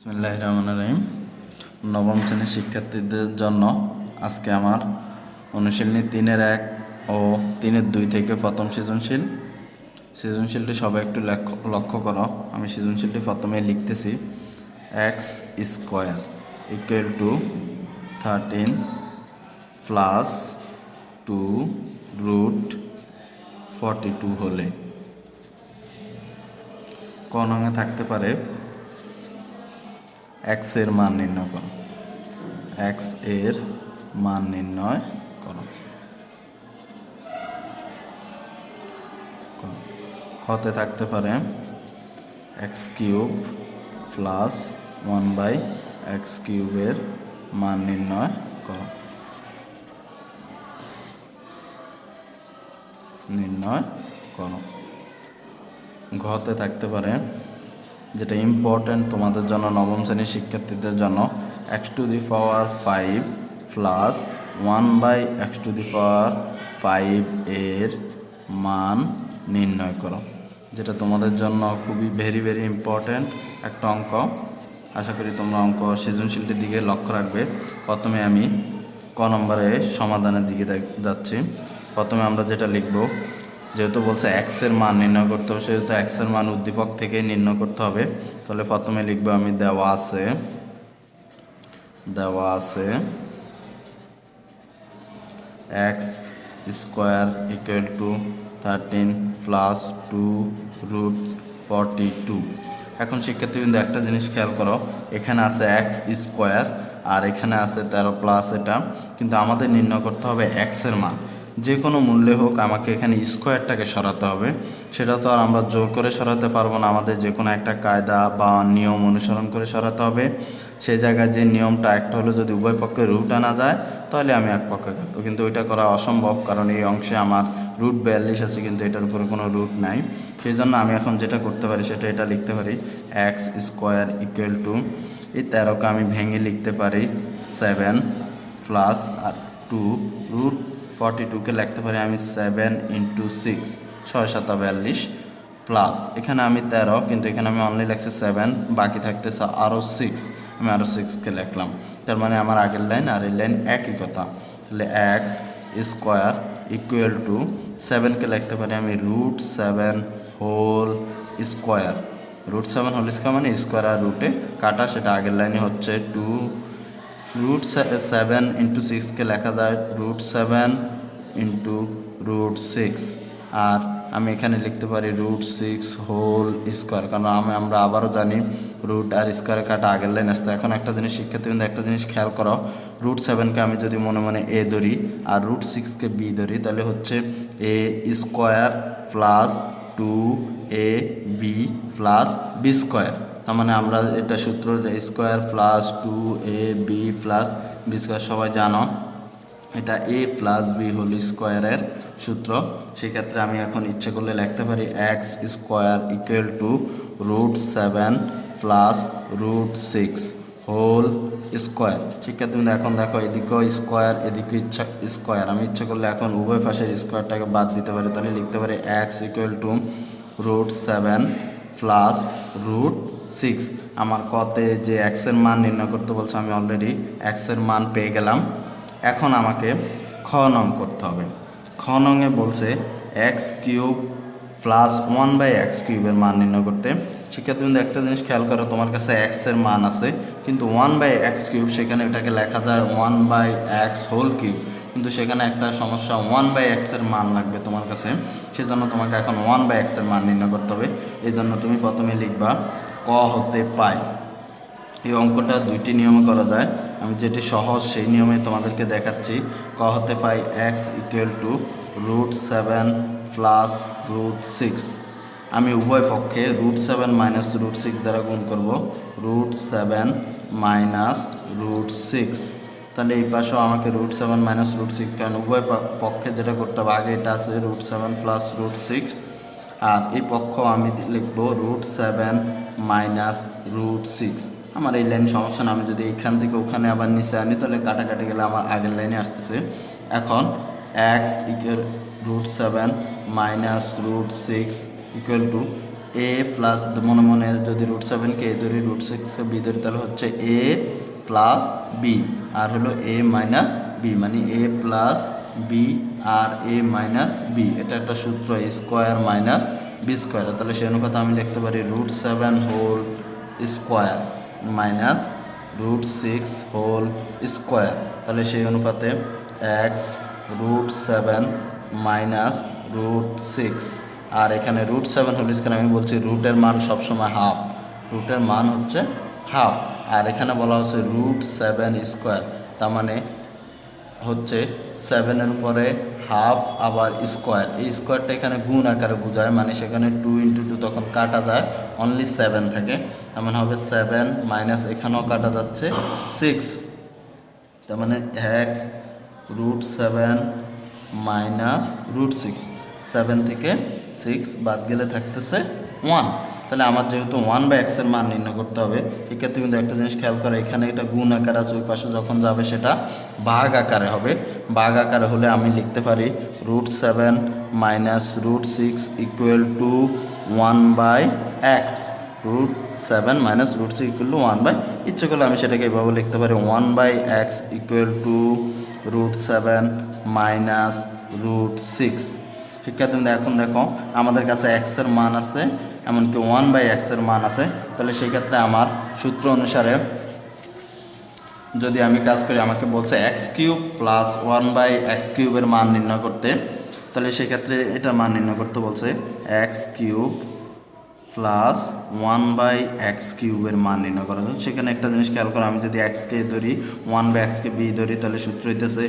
বিসমিল্লাহ রহমান রহিম নবম শ্রেণির শিক্ষার্থীদের জন্য আজকে আমার অনুশীলনী তিনের এক ও তিনের দুই থেকে প্রথম সৃজনশীল। সৃজনশীলটি সবাই একটু লক্ষ্য করো। আমি সৃজনশীলটি প্রথমে লিখতেছি। X square equal to thirteen plus two root forty two হলে। ক নঙে থাকতে পারে এক্সের মান নির্ণয় করো। এক্সের মান নির্ণয় করো। করো। খতে থাকতে পারে x cube plus one by x কিউবের মান নির্ণয় করো। নির্ণয় করো। ঘতে থাকতে পারে যেটা ইম্পর্ট্যান্ট তোমাদের জন্য নবম শ্রেণির শিক্ষার্থীদের জন্য x to the power five plus one by x to the power five এর মান নির্ণয় করো। যেটা তোমাদের জন্য খুবই ভেরি ভেরি ইম্পর্ট্যান্ট একটা অঙ্ক। আশা করি তোমরা অঙ্ক সৃজনশীলটির দিকে লক্ষ্য রাখবে। প্রথমে আমি ক নম্বরে সমাধানের দিকে যাচ্ছি। প্রথমে আমরা যেটা লিখব যেহেতু বলছে এক্সের মান নির্ণয় করতে হবে, সেহেতু এক্সের মান উদ্দীপক থেকে নির্ণয় করতে হবে। তাহলে প্রথমে লিখব আমি দেওয়া আছে দেওয়া আছে x square equal to thirteen plus two root forty two এখন শিক্ষার্থীবৃন্দ, একটা জিনিস খেয়াল করো, এখানে আছে এক্স স্কোয়ার আর এখানে আছে তেরো প্লাস এটা। কিন্তু আমাদের নির্ণয় করতে হবে এক্সের মান। যে কোনো মূল্যে হোক আমাকে এখানে স্কোয়ারটাকে সরাতে হবে। সেটা তো আর আমরা জোর করে সরাতে পারব না। আমাদের যে কোনো একটা কায়দা বা নিয়ম অনুসরণ করে সরাতে হবে। সেই জায়গায় যে নিয়মটা একটা হলো যদি উভয় পক্ষে রুট আনা যায়, তাহলে আমি এক পক্ষে কাটতো কিন্তু ওইটা করা অসম্ভব, কারণ এই অংশে আমার রুট বিয়াল্লিশ আছে, কিন্তু এটার উপরে কোনো রুট নাই। সেই জন্য আমি এখন যেটা করতে পারি, সেটা এটা লিখতে পারি এক্স স্কোয়ার ইকুয়াল টু এই তেরোকে আমি ভেঙে লিখতে পারি সেভেন প্লাস আর টু রুট ফর্টি টুকে লিখতে পারি আমি সেভেন ইন্টু সিক্স ছয় সাতা বিয়াল্লিশ প্লাস এখানে আমি তেরো, কিন্তু এখানে আমি অনলি লিখছি সেভেন বাকি থাকতেছে আরও সিক্স আমি আরও সিক্সকে লিখলাম। তার মানে আমার আগের লাইন আর এই লাইন একই কথা। তাহলে এক্স স্কোয়ার ইকুয়াল টু সেভেনকে লিখতে পারি আমি root seven whole square root seven whole square মানে স্কোয়ার আর রুটে কাটা, সেটা আগের লাইনে হচ্ছে টু রুট সেভেন ইন্টু সিক্সকে লেখা যায় root seven into root six আর আমি এখানে লিখতে পারি রুট সিক্স হোল স্কোয়ার কারণ আমি আমরা আবারও জানি রুট আর স্কোয়ার কাটা আগের লাইন আসতে এখন একটা জিনিস শিক্ষার্থীবৃন্দ একটা জিনিস খেয়াল করো। রুট সেভেনকে আমি যদি মনে মনে এ ধরি আর রুট সিক্সকে বি ধরি, তাহলে হচ্ছে a square plus two a b plus b square তার মানে আমরা এটা সূত্র square plus two a b plus b square, সবাই জানো? এটা এ প্লাস বি হোল স্কোয়ারের সূত্র। সেক্ষেত্রে আমি এখন ইচ্ছে করলে লিখতে পারি x square equal to root seven plus root six whole square. শিক্ষার্থী এখন দেখো এদিকেও স্কোয়ার, এদিকে ইচ্ছা, স্কোয়ার। আমি ইচ্ছে করলে এখন উভয় পাশের স্কোয়ারটাকে বাদ দিতে পারি। তাহলে লিখতে পারি x equal to root seven plus root six আমার কতে যে এক্সের মান নির্ণয় করতে বলছে, আমি অলরেডি এক্সের মান পেয়ে গেলাম। এখন আমাকে খ নং করতে হবে। খ নংয়ে বলছে x cube plus one by x কিউবের মান নির্ণয় করতে। শিক্ষার্থীবৃন্দ, একটা জিনিস খেয়াল করো, তোমার কাছে এক্সের মান আছে, কিন্তু ওয়ান বাই এক্স কিউব সেখানে এটাকে লেখা যায় one by x whole cube কিন্তু সেখানে একটা সমস্যা ওয়ান বাই এক্সের মান লাগবে তোমার কাছে। সেজন্য তোমাকে এখন ওয়ান বাই এক্সের মান নির্ণয় করতে হবে। এই জন্য তুমি প্রথমে লিখবা ক হতে পাই এই অঙ্কটা দুইটি নিয়মে করা যায়। আমি যেটি সহজ সেই নিয়মে তোমাদেরকে দেখাচ্ছি। ক হতে পাই x equal to root seven plus root six আমি উভয় পক্ষে root seven minus root six দ্বারা গুণ করব। Root seven minus root six তাহলে এই পাশেও আমাকে root seven minus root six কারণ উভয় পক্ষে যেটা করতে হবে, আগে এটা আছে root seven plus root six আর এই পক্ষ আমি লিখব root seven minus root six আমার এই লাইন সমস্যা না, আমি যদি এখান থেকে ওখানে আবার নিচে আনি, তাহলে কাটাকাটি গেলে আমার আগের লাইনে আসতেছে। এখন x equal root seven minus root six equal to a plus মনে মনে যদি রুট সেভেনকে এ ধরি রুট সিক্স বি ধরি, তাহলে হচ্ছে এ প্লাস বি আর হলো এ মাইনাস বি মানে এ প্লাস বি আর এ মাইনাস বি এটা একটা সূত্র স্কোয়ার মাইনাস বি স্কোয়ার তাহলে সেই অনুপাতে আমি লিখতে পারি root seven whole square minus root six whole square তাহলে সেই অনুপাতে x root seven minus root six আর এখানে রুট সেভেন হোল স্কোয়ার আমি বলছি রুটের মান সবসময় হাফ রুটের মান হচ্ছে হাফ আর এখানে বলা হচ্ছে রুট সেভেন স্কোয়ার তার মানে হচ্ছে সেভেনের উপরে হাফ আবার স্কোয়ার এই স্কোয়ারটা এখানে গুণ আকারে বোঝায় মানে সেখানে টু ইন্টু টু তখন কাটা যায় অনলি সেভেন থাকে। তার মানে হবে সেভেন মাইনাস এখানেও কাটা যাচ্ছে সিক্স তার মানে x root seven minus root six seven থেকে সিক্স বাদ গেলে থাকতেছে ওয়ান তাহলে আমার যেহেতু ওয়ান বাই এক্সের মান নির্ণয় করতে হবে, এক্ষেত্রে কিন্তু একটা জিনিস খেয়াল করে, এখানে এটা গুণ আকার আছে, ওই পাশে যখন যাবে সেটা ভাগ আকারে হবে। ভাগ আকারে হলে আমি লিখতে পারি root seven minus root six equal to one by x root seven minus root six equal to one by ইচ্ছে করলে আমি সেটাকে এভাবে লিখতে পারি one by x equal to root seven minus root six শিক্ষার্থীদের এখন দেখো, আমাদের কাছে এক্সের মান আছে, এমনকি ওয়ান বাই এক্সের মান আছে। তাহলে সেই ক্ষেত্রে আমার সূত্র অনুসারে যদি আমি কাজ করি, আমাকে বলছে x cube plus one by x কিউবের মান নির্ণয় করতে। তাহলে সেক্ষেত্রে এটা মান নির্ণয় করতে বলছে x cube plus one by x কিউবের মান নির্ণয় করা। যায় সেখানে একটা জিনিস খেয়াল করো, আমি যদি এক্সকে ধরি ওয়ান বাই এক্সকে বি ধরি, তাহলে সূত্র হইতেছে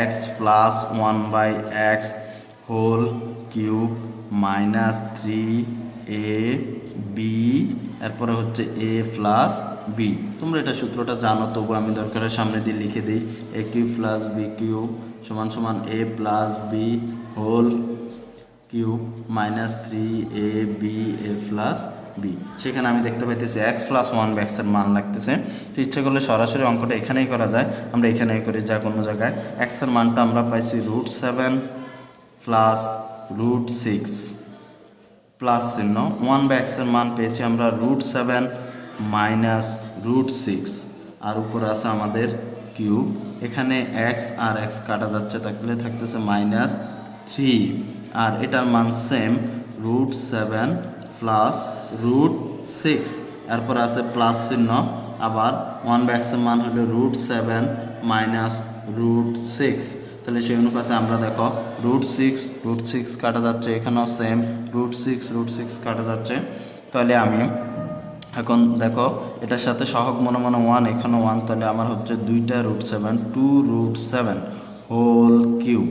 x plus one by x whole cube minus three a b, এরপরে হচ্ছে এ প্লাস বি। তোমরা এটা সূত্রটা জানো, তবু আমি দরকারের সামনে দিয়ে লিখে দিই। A cube plus b cube সমান সমান a plus b whole cube minus three a b a plus b. সেখানে আমি দেখতে পাইতেছি এক্স প্লাস ওয়ান ব্যাক্সের মান লাগতেছে। তো ইচ্ছে করলে সরাসরি অঙ্কটা এখানেই করা যায়। আমরা এখানেই করি, যা কোনো জায়গায়। এক্সের মানটা আমরা পাইছি root seven plus root six plus চিহ্ন। ওয়ান বাই এক্সের মান পেয়েছি আমরা root seven minus root six আর উপরে আছে আমাদের কিউব এখানে এক্স আর এক্স কাটা যাচ্ছে, থাকলে থাকতেছে মাইনাস থ্রি আর এটার মান same root seven plus root six এরপর আছে প্লাস চিহ্ন, আবার ওয়ান বাই এক্সের মান হলো root seven minus root six তাহলে সেই অনুপাতে আমরা দেখো রুট সিক্স রুট সিক্স কাটা যাচ্ছে এখানেও same root six root six কাটা যাচ্ছে। তাহলে আমি এখন দেখো এটার সাথে সহগ মনে মনে ওয়ান এখানে ওয়ান তাহলে আমার হচ্ছে দুইটা root seven two root seven whole cube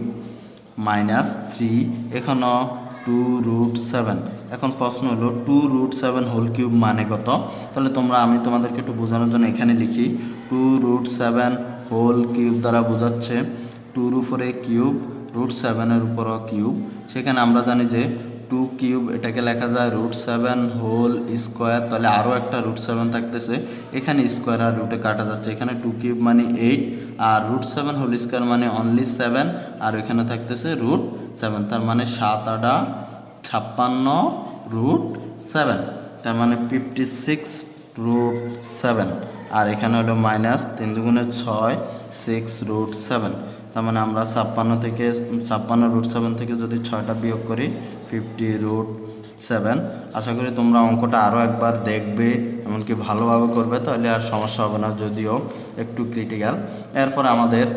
minus three এখানেও টু রুট সেভেন এখন প্রশ্ন হলো two root seven whole cube মানে কত? তাহলে তোমরা, আমি তোমাদেরকে একটু বোঝানোর জন্য এখানে লিখি two root seven whole cube দ্বারা বোঝাচ্ছে। টুর উপরে কিউব রুট সেভেনের উপরও কিউব সেখানে আমরা জানি যে টু কিউব এটাকে লেখা যায় রুট সেভেন হোল স্কোয়ার তাহলে আরও একটা রুট সেভেন থাকতেছে। এখানে স্কোয়ার আর রুটে কাটা যাচ্ছে। এখানে টু কিউব মানে এইট আর রুট সেভেন হোল স্কোয়ার মানে অনলি সেভেন আর এখানে থাকতেছে রুট সেভেন তার মানে সাত আটা ছাপ্পান্ন রুট সেভেন তার মানে ফিফটি সিক্স রুট সেভেন আর এখানে হলো মাইনাস তিন দুগুণে ছয় সিক্স রুট সেভেন তার মানে আমরা ছাপ্পান্ন থেকে, ছাপ্পান্ন রুট সেভেন থেকে যদি ছয়টা বিয়োগ করি ফিফটি রুট সেভেন আশা করি তোমরা অঙ্কটা আরও একবার দেখবে, এমনকি ভালোভাবে করবে, তাহলে আর সমস্যা হবে না, যদিও একটু ক্রিটিক্যাল এরপর আমাদের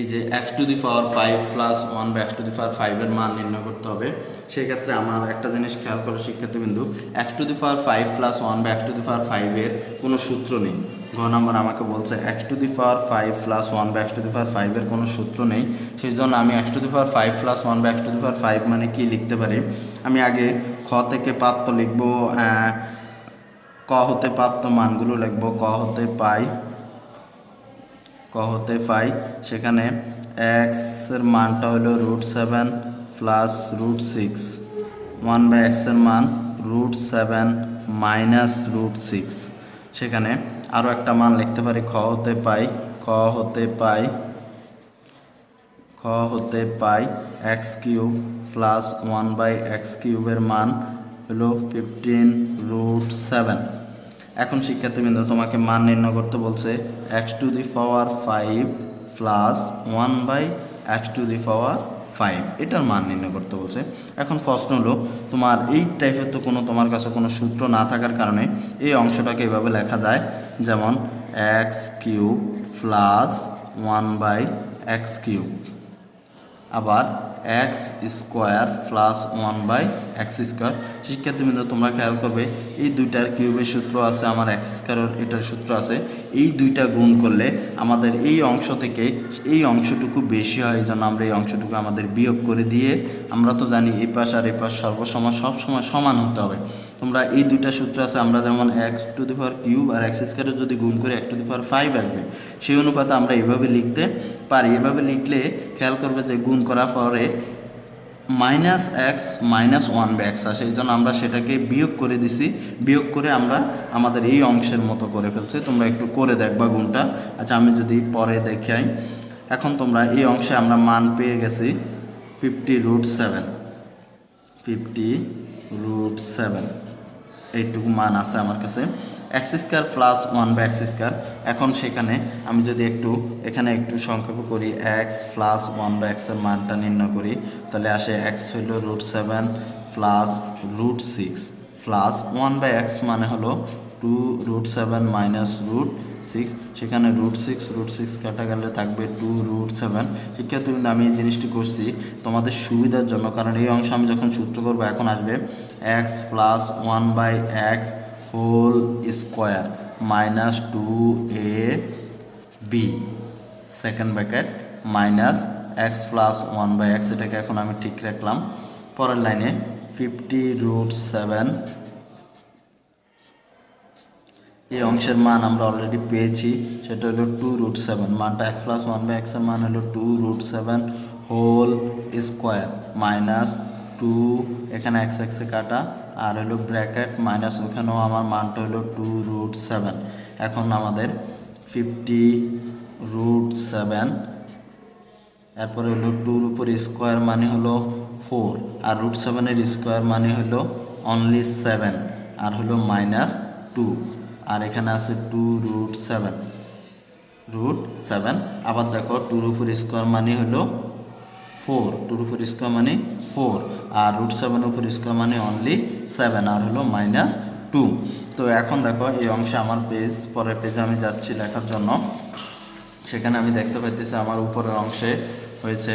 এই যে x to the power five plus one বা এক্স টু দি পাওয়ার ফাইভের মান নির্ণয় করতে হবে, সেক্ষেত্রে আমার একটা জিনিস খেয়াল করো শিক্ষার্থীবিন্দু x to the power five plus one বা এক্স টু দি পাওয়ার ফাইভের কোনো সূত্র নেই। ঘ নম্বর আমাকে বলছে x to the power five plus one বা এক্স টু দি পাওয়ার ফাইভের কোনো সূত্র নেই। সেই জন্য আমি x to the power five plus one বা x to the power five মানে কি লিখতে পারি? আমি আগে খ থেকে প্রাপ্ত লিখব ক হতে প্রাপ্ত মানগুলো লিখব, ক হতে পাই, ক হতে পাই। সেখানে এক্সের মানটা হলো root seven plus root six one by এক্সের মান root seven minus root six সেখানে আরও একটা মান লিখতে পারি, খ হতে পাই, খ হতে পাই, খ হতে পাই x cube plus one by x কিউবের মান হলো ফিফটিন রুট সেভেন এখন শিক্ষার্থীবৃন্দ, তোমাকে মান নির্ণয় করতে বলছে x to the power five plus one by x to the power five এটার মান নির্ণয় করতে বলছে। এখন প্রশ্ন হলো, তোমার এই টাইপের তো কোনো, তোমার কাছে কোনো সূত্র না থাকার কারণে এই অংশটাকে এভাবে লেখা যায় যেমন x cube plus one by x cube আবার x square plus one by x square শিক্ষার্থীবৃন্দ, তোমরা খেয়াল করবে, এই দুইটার কিউবের সূত্র আছে, আমার এক্স স্কোয়ারের এটার সূত্র আছে। এই দুইটা গুণ করলে আমাদের এই অংশ থেকে এই অংশটুকু বেশি হয়, এই জন্য আমরা এই অংশটুকু আমাদের বিয়োগ করে দিয়ে আমরা তো জানি এই পাশ আর এই পাশ সর্বসময় সবসময় সমান হতে হবে। তোমরা এই দুইটা সূত্র আছে, আমরা যেমন x to the power cube R x স্কোয়ারের যদি গুণ করে এক টু দি পাওয়ার ফাইভ আসবে, সেই অনুপাতে আমরা এভাবে লিখতে পারি। এভাবে লিখলে খেয়াল করবে যে গুণ করার পরে minus x minus one by x আসে এই জন্য আমরা সেটাকে বিয়োগ করে দিছি। বিয়োগ করে আমরা আমাদের এই অংশের মতো করে ফেলছি। তোমরা একটু করে দেখবা গুণটা। আচ্ছা আমি যদি পরে দেখাই। এখন তোমরা এই অংশে আমরা মান পেয়ে গেছি fifty root seven fifty root seven এইটুকু মান আছে আমার কাছে। X square plus one by x square এখন সেখানে আমি যদি একটু, এখানে একটু সংক্ষেপ করি এক্স প্লাস ওয়ান বাই এক্সের মানটা নির্ণয় করি, তাহলে আসে এক্স হইল root seven plus root six plus one by x মানে হলো two root seven minus root six সেখানে রুট সিক্স রুট সিক্স কাটা গেলে থাকবে টু রুট সেভেন শিক্ষার্থী কিন্তু আমি এই জিনিসটি করছি। তোমাদের সুবিধার জন্য, কারণ এই অংশ আমি যখন সূত্র করব, এখন আসবে x plus one by x whole square minus two a b second bracket minus x plus one by x এটাকে এখন আমি ঠিক রাখলাম। পরের লাইনে ফিফটি রুট সেভেন এই অংশের মান আমরা অলরেডি পেয়েছি। সেটা হলো টু রুট সেভেন মানটা এক্স প্লাস ওয়ান বাই এক্সের মান হলো two root seven whole square minus two এখানে এক্স এক্সে কাটা। আর হলো ব্র্যাকেট মাইনাস ওখানেও আমার মানটা হলো টু রুট সেভেন এখন আমাদের ফিফটি রুট সেভেন এরপরে হলো টুর উপর স্কোয়ার মানে হলো ফোর আর রুট সেভেনের স্কোয়ার মানে হলো অনলি সেভেন আর হলো মাইনাস টু আর এখানে আছে two root seven root seven আবার দেখো টুর উপর স্কোয়ার মানে হলো ফোর টুর উপর স্কোয়ার মানে ফোর আর রুট সেভেনের উপর স্কোয়ার মানে অনলি সেভেন আর হলো মাইনাস টু তো এখন দেখো এই অংশে আমার পেজ পরের পেজে আমি যাচ্ছি লেখার জন্য। সেখানে আমি দেখতে পাইতেছি আমার উপরের অংশে হয়েছে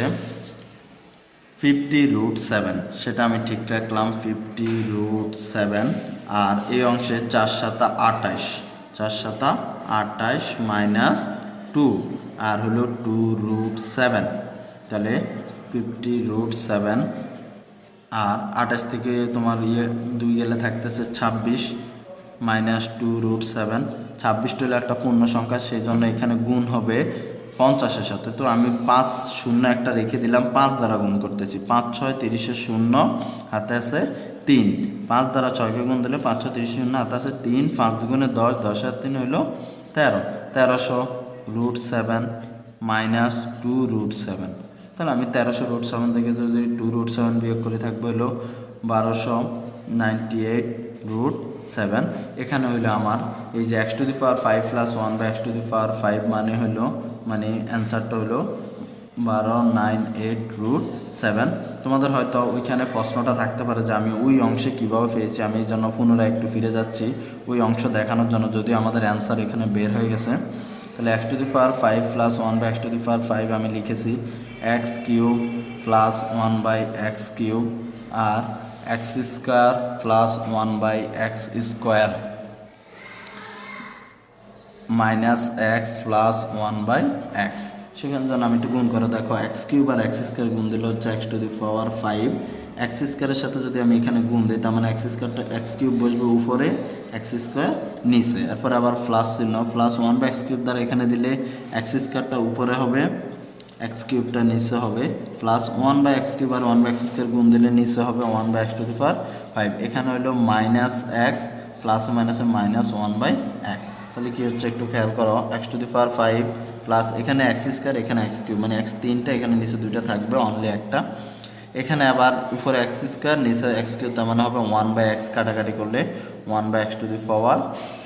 ফিফটি রুট সেভেন সেটা আমি ঠিক রাখলাম ফিফটি রুট সেভেন আর এই অংশে চার সাতা আটাইশ, চার সাতা আটাইশ মাইনাস টু আর হলো টু রুট সেভেন তাহলে ফিফটি রুট সেভেন আর আঠাশ থেকে তোমার ইয়ে দুই গেলে থাকতেছে ছাব্বিশ মাইনাস টু রুট সেভেন ছাব্বিশটা হলো একটা পূর্ণ সংখ্যা, সেই জন্য এখানে গুণ হবে পঞ্চাশের সাথে। তো আমি পাঁচ শূন্য একটা রেখে দিলাম, পাঁচ দ্বারা গুণ করতেছি। পাঁচ ছয় তিরিশের শূন্য, হাতে আছে তিন। পাঁচ দ্বারা ছয়কে গুণ দিলে পাঁচ ছয় তিরিশ শূন্য, হাতে আছে তিন। পাঁচ দুগুণে দশ দশ আর তিন হইল তেরো। তেরোশো root seven minus two root seven. তাহলে আমি তেরোশো রুট সেভেন থেকে যদি টু রুট সেভেন বিয়োগ করে থাকবে হলো বারোশো নাইনটি এইট রুট সেভেন এখানে হইল আমার, এই যে x to the power five plus one বা x to the power five মানে হইল মানে অ্যান্সারটা হইল বারো নাইন এইট রুট সেভেন তোমাদের হয়তো ওইখানে প্রশ্নটা থাকতে পারে যে আমি ওই অংশে কীভাবে পেয়েছি, আমি এই জন্য পুনরায় একটু ফিরে যাচ্ছি। ওই অংশ দেখানোর জন্য যদিও আমাদের অ্যান্সার এখানে বের হয়ে গেছে, তাহলে x to the power five plus one by x to the power five আমি লিখেছি x cube plus one by x cube R x square plus one by x square minus x plus one by x. সেখানে যেন আমি একটু গুণ করে দেখো, x cube আর এক্স স্কোয়ার গুণ দিলে হচ্ছে x to the power five. X স্কোয়ারের সাথে যদি আমি এখানে গুণ দিই, তার মানে এক্স স্কোয়ারটা এক্স কিউব বসবে উপরে, এক্স স্কোয়ার নিচে। এরপর আবার প্লাস চিহ্ন, plus one by x cube দ্বারা এখানে দিলে এক্স স্কোয়ারটা উপরে হবে। এক্স কিউবটা নিচে হবে plus one by x cube R one by x square গুণ দিলে নিচে হবে one by x to the power five এখানে হলো মাইনাস এক্স প্লাস মাইনাসে মাইনাস ওয়ান বাই এক্স তাহলে কি হচ্ছে একটু খেয়াল করো x to the power five plus এখানে এক্স স্কোয়ার এখানে এক্স কিউব মানে এক্স তিনটা, এখানে নিচে দুইটা থাকবে অনলি একটা। এখানে আবার উপরে এক্স স্কোয়ার নিচে এক্স কিউব তার মানে হবে ওয়ান বাই এক্স কাটাকাটি করলে one by x to the power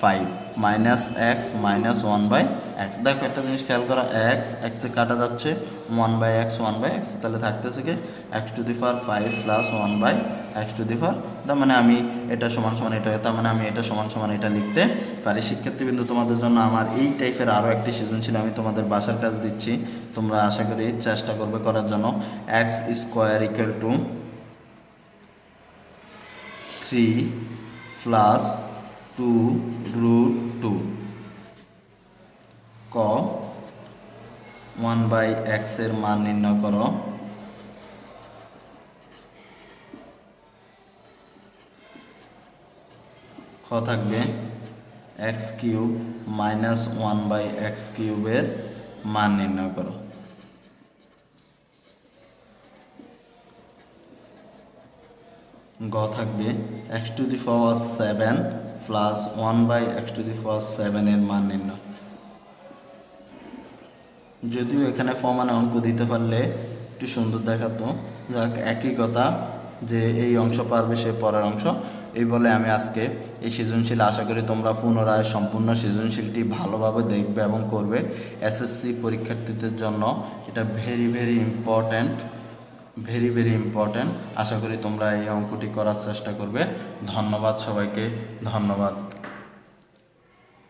five minus x minus one by x দেখো একটা জিনিস খেয়াল করো এক্স এক্সে কাটা যাচ্ছে one by x one by x তাহলে থাকতেছে কি x to the power five plus one by x to the power তার মানে আমি এটা সমান সমান এটা, তার মানে আমি এটা সমান সমান এটা লিখতে পারি। শিক্ষার্থীবৃন্দ, তোমাদের জন্য আমার এই টাইপের আরও একটি সৃজনশীল আমি তোমাদের বাসার কাজ দিচ্ছি। তোমরা আশা করি চেষ্টা করবে করার জন্য। X square equal to three plus two root two ক ওয়ান বাই এক্সের মান নির্ণয় করো। খ থাকবে x cube minus one by x কিউবের মান নির্ণয় করো। গ থাকবে x to the power seven plus one by x to the power সেভেনের মান নির্ণয়। যদিও এখানে ফমানে অঙ্ক দিতে পারলে একটু সুন্দর দেখাতো, যাক একই কথা যে এই অংশ পারবে সে পরের অংশ। এই বলে আমি আজকে এই সৃজনশীল, আশা করি তোমরা পুনরায় সম্পূর্ণ সৃজনশীলটি ভালোভাবে দেখবে এবং করবে। এসএসসি পরীক্ষার্থীদের জন্য এটা very very important very very important আশা করি তোমরা এই অঙ্কটি করার চেষ্টা করবে। ধন্যবাদ সবাইকে। ধন্যবাদ।